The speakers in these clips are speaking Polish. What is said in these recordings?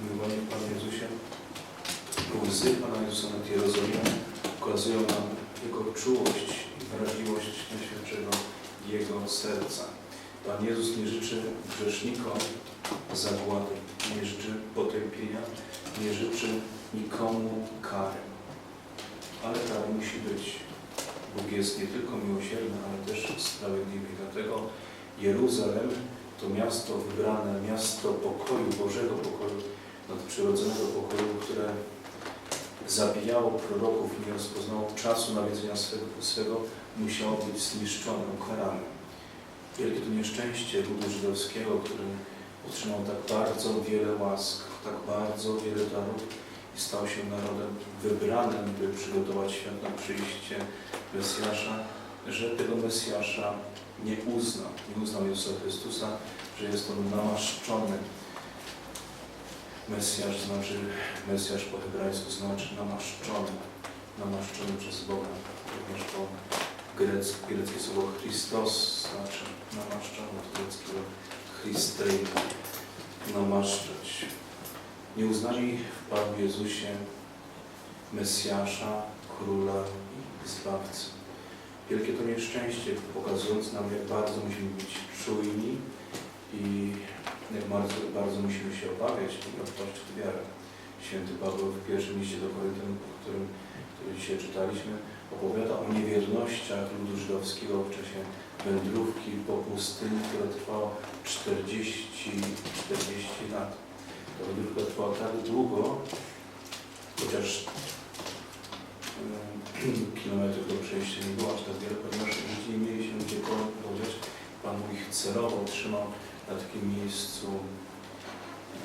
umiłowanie w Panu Jezusie, łzy Pana Jezusa nad Jerozolimą ukazują nam Jego czułość i wrażliwość Najświętszego Jego serca. Pan Jezus nie życzy grzesznikom zagłady, nie życzy potępienia, nie życzy nikomu kary. Ale kara musi być. Bóg jest nie tylko miłosierny, ale też sprawiedliwy. Dlatego Jeruzalem to miasto wybrane, miasto pokoju, Bożego pokoju, nadprzyrodzonego pokoju, które zabijało proroków i nie rozpoznało czasu nawiedzenia swego, swego musiało być zniszczone, ukarane. Wielkie to nieszczęście ludu żydowskiego, który otrzymał tak bardzo wiele łask, tak bardzo wiele darów i stał się narodem wybranym, by przygotować świat na przyjście Mesjasza, że tego Mesjasza nie uznał. Nie uznał Jezusa Chrystusa, że jest on namaszczony. Mesjasz znaczy, Mesjasz po hebrajsku znaczy namaszczony, namaszczony przez Boga. Również to greckie, greckie słowo Christos znaczy namaszczony od greckiego Christei, namaszczać. Nie uznali w Panu Jezusie Mesjasza, Króla i Zbawcy. Wielkie to nieszczęście, pokazując nam, jak bardzo musimy być czujni i jak bardzo, bardzo musimy się obawiać tej wartości wiary. Święty Paweł w pierwszym liście do Koryntian, który dzisiaj czytaliśmy, opowiada o niewiernościach ludu żydowskiego w czasie wędrówki po pustyni, która trwała 40, 40 lat. Ta wędrówka trwała tak długo, chociaż kilometrów do przejścia nie było aż tak wiele, ponieważ ludzie nie mieli się gdzie położyć. Pan ich celowo trzymał na takim miejscu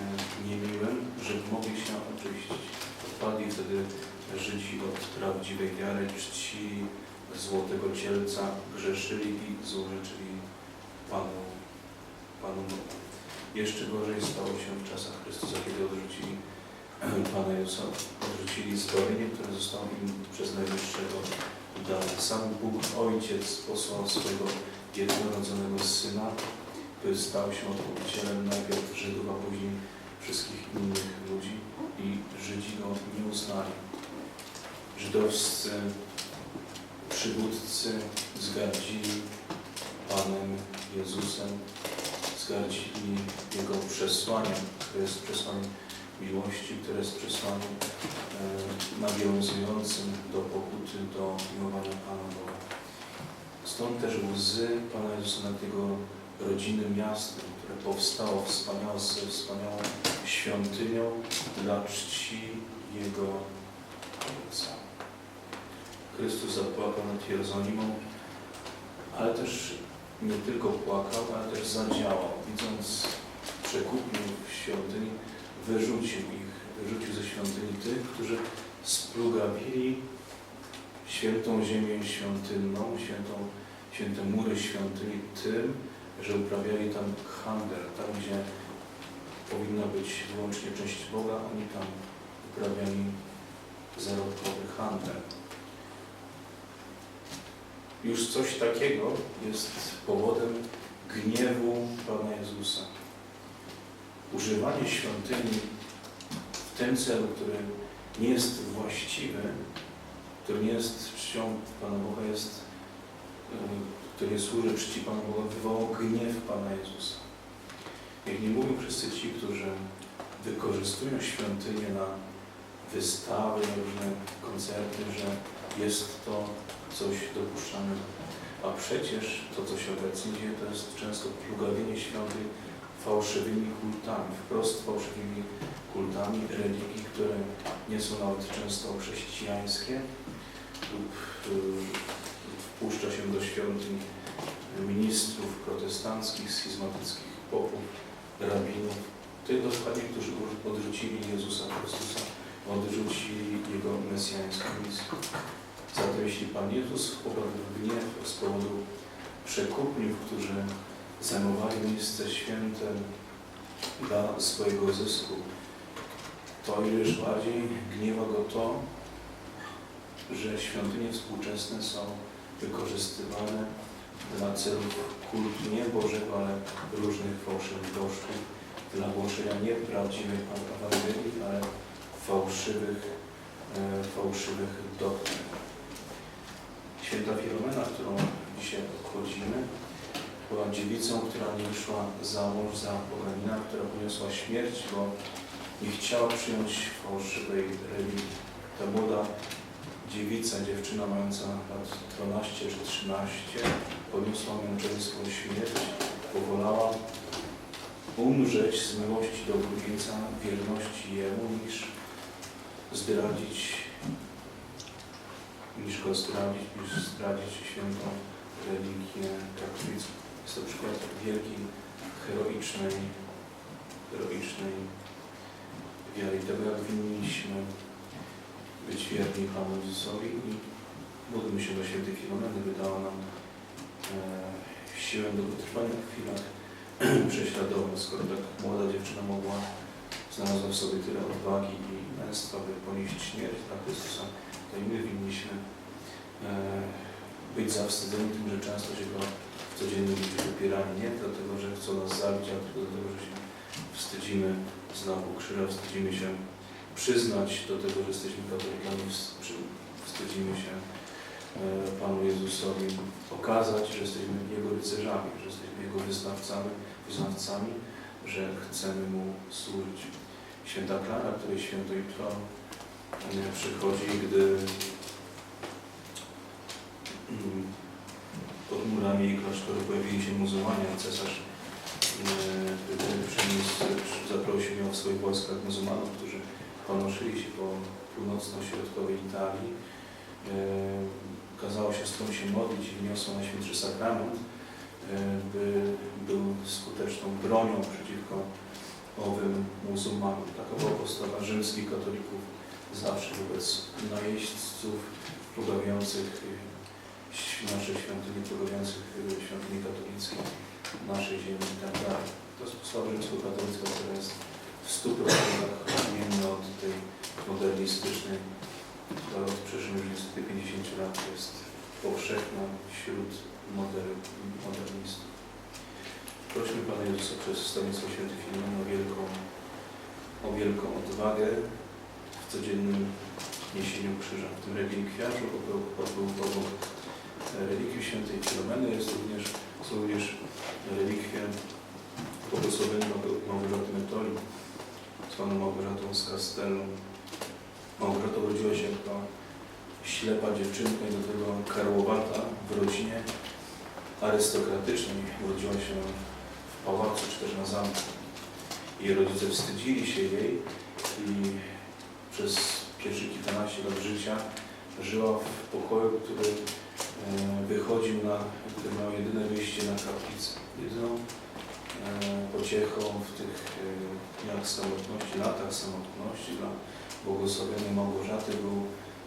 e, niemiłym, żeby mogli się oczyścić. Odpadli wtedy Żydzi od prawdziwej wiary, czci złotego cielca, grzeszyli i złożyczyli Panu, Panu Bogu. Jeszcze gorzej stało się w czasach Chrystusa, kiedy odrzucili Pana Jezusa, odrzucili zbawienie, które zostało im przez Najwyższego dane. Sam Bóg Ojciec posłał swojego jednorodzonego Syna, stał się odkupicielem najpierw Żydów, a później wszystkich innych ludzi i Żydzi go nie uznali. Żydowscy przywódcy zgardzili Panem Jezusem, zgardzili Jego przesłaniem, które jest przesłaniem miłości, które jest przesłaniem e, nawiązującym do pokuty, do miłowania Pana Boga. Stąd też łzy Pana Jezusa nad Jego rodzinnym miastem, które powstało wspaniałe, ze wspaniałą świątynią dla czci Jego Ojca. Chrystus zapłakał nad Jerozolimą, ale też nie tylko płakał, ale też zadziałał. Widząc przekupniów świątyni, wyrzucił ich, wyrzucił ze świątyni tych, którzy splugawili świętą ziemię świątynną, świętą, święte mury świątyni tym, że uprawiali tam handel, tam gdzie powinna być wyłącznie część Boga, oni tam uprawiali zarobkowy handel. Już coś takiego jest powodem gniewu Pana Jezusa. Używanie świątyni w tym celu, który nie jest właściwy, który nie jest czcią Pana Boga, jest, y, który służy czci Pana Boga, wywołał gniew Pana Jezusa. Jak nie mówią wszyscy ci, którzy wykorzystują świątynię na wystawy, różne koncerty, że jest to coś dopuszczalnego. A przecież to, co się obecnie dzieje, to jest często plugawienie świątyń fałszywymi kultami, wprost fałszywymi kultami religii, które nie są nawet często chrześcijańskie lub y, wpuszcza się do świątyń ministrów protestanckich, schizmatyckich popów, rabinów, tych dokładnie, którzy odrzucili Jezusa Chrystusa, odrzucili Jego mesjańską misję. Zatem jeśli Pan Jezus wpadł w gniew z powodu przekupniów, którzy zajmowali miejsce święte dla swojego zysku, to ileż bardziej gniewa go to, że świątynie współczesne są wykorzystywane dla celów kultu nie Bożego, ale różnych fałszywych bożków, dla głoszenia nie prawdziwej Ewangelii, ale fałszywych, e, fałszywych doktryn. Święta Filomena, którą dzisiaj obchodzimy, była dziewicą, która nie wyszła za mąż za poganina, która poniosła śmierć, bo nie chciała przyjąć fałszywej religii. Ta młoda dziewica, dziewczyna mająca lat 12 czy 13, poniosła męczeńską śmierć, bo wolała umrzeć z miłości do oblubieńca, wierności Jemu, niż zdradzić, niż go zdradzić, niż zdradzić świętą religię katolicką. Jest to przykład wielkiej, heroicznej, heroicznej wiary. Tego jak winniśmy być wierni Panu Jezusowi i módlmy się do świętej Filomeny, by dała nam e, siłę do wytrwania w chwilach prześladowań, skoro tak młoda dziewczyna mogła, znalazła w sobie tyle odwagi i męstwa, by ponieść śmierć dla Chrystusa, to i my winniśmy e, być zawstydzeni tym, że często się go w codziennym życiu wypieramy, nie dlatego, że chcą nas zabić, ale tylko dlatego, że się wstydzimy znaku krzyża, wstydzimy się przyznać do tego, że jesteśmy katolikami, wstydzimy się e, Panu Jezusowi pokazać, że jesteśmy Jego rycerzami, że jesteśmy Jego wyznawcami, wyznawcami, że chcemy Mu służyć. Święta Klara, której święto jutro e, przychodzi, gdy mm, pod murami jej klasztoru pojawili się muzułmanie, a cesarz e, przyniósł, zaprosił ją w swoich wojskach muzułmanów, którzy panoszyli się po północno-środkowej Italii. E, Kazało się tą się modlić i wniosło Najświętszy Sakrament, e, by był skuteczną bronią przeciwko owym muzułmanom. Taka była postawa rzymskich katolików zawsze wobec najeźdźców pobawiających e, nasze świątynie, pobawiających e, świątyni katolickie naszej ziemi i tak dalej. To jest postawa rzymsko-katolicka, która jest w stu procentach odmienna od tej modernistycznej, która od przeszłych 50 lat jest powszechna wśród moder, modernistów. Prośmy Pana Jezusa przez wstawiennictwo Święty Filmon o wielką, o wielką odwagę w codziennym niesieniu krzyża. W tym relikwiarzu obok, obok, obok relikwi Świętej Filomeny jest również, są również relikwie błogosławienia Małgorzaty Metoli z Paną Małgorzatą z Castello. Małgorzata urodziła się jako ślepa dziewczynka i do tego karłowata w rodzinie arystokratycznej. Urodziła się w pałacu czy też na zamku. Jej rodzice wstydzili się jej i przez pierwsze kilkanaście lat życia żyła w pokoju, który e, wychodził na, który miał jedyne wyjście na kaplicę. Jedyną pociechą w tych e, dniach samotności, latach samotności dla błogosławionej Małgorzaty był,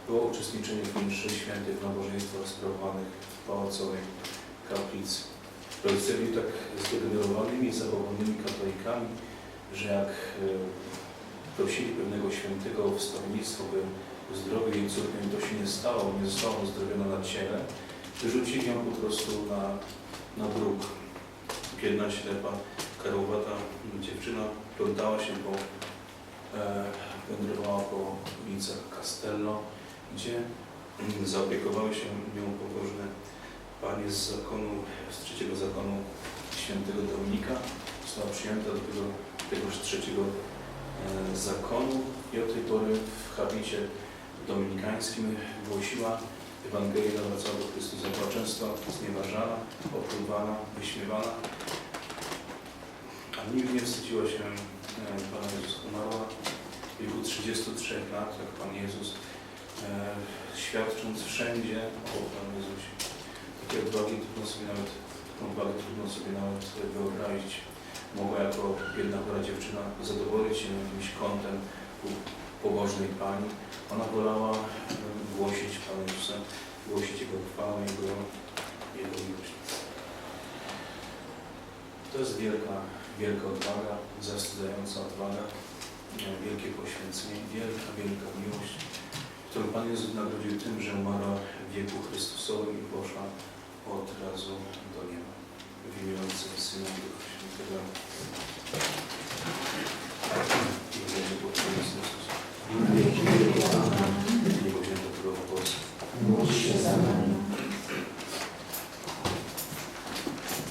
było uczestniczenie w mszy świętych nabożeństwach sprawowanych w pałacowej kaplicy. Rodzice byli tak zdegenerowanymi, zachowanymi katolikami, że jak e, prosili pewnego świętego o wstawiennictwo, by uzdrowił jej córkę i to się nie stało, nie została uzdrowiona na ciele, wyrzucili ją po prostu na, na bruk. Biedna, ślepa, karłowata dziewczyna plątała się po, e, wędrowała po ulicach Castello, gdzie mm, zaopiekowały się nią pobożne panie z zakonu, z trzeciego zakonu świętego Dominika. Została przyjęta do tego, tegoż trzeciego e, zakonu i od tej pory w habicie dominikańskim głosiła Ewangelię nawracała do Chrystusa. Była często znieważana, opluwana, wyśmiewana, a nigdy nie wstydziła się e, Pana Jezusa. Umarła w wieku 33 lat, jak Pan Jezus, e, świadcząc wszędzie o Panu Jezusie. Takie odwagi trudno sobie nawet, taką trudno sobie nawet wyobrazić. Mogła jako biedna chora dziewczyna zadowolić się jakimś kątem u pobożnej Pani. Ona wolała głosić Pana Jezusa, głosić Jego chwałę, Jego, Jego miłość. To jest wielka, wielka odwaga, zawstydzająca odwaga, wielkie poświęcenie, wielka, wielka miłość, którą Pan Jezus nagrodził tym, że umarła w wieku Chrystusowym i poszła od razu do nieba. W imię Ojca i Syna Ducha Świętego. 気持ちいい。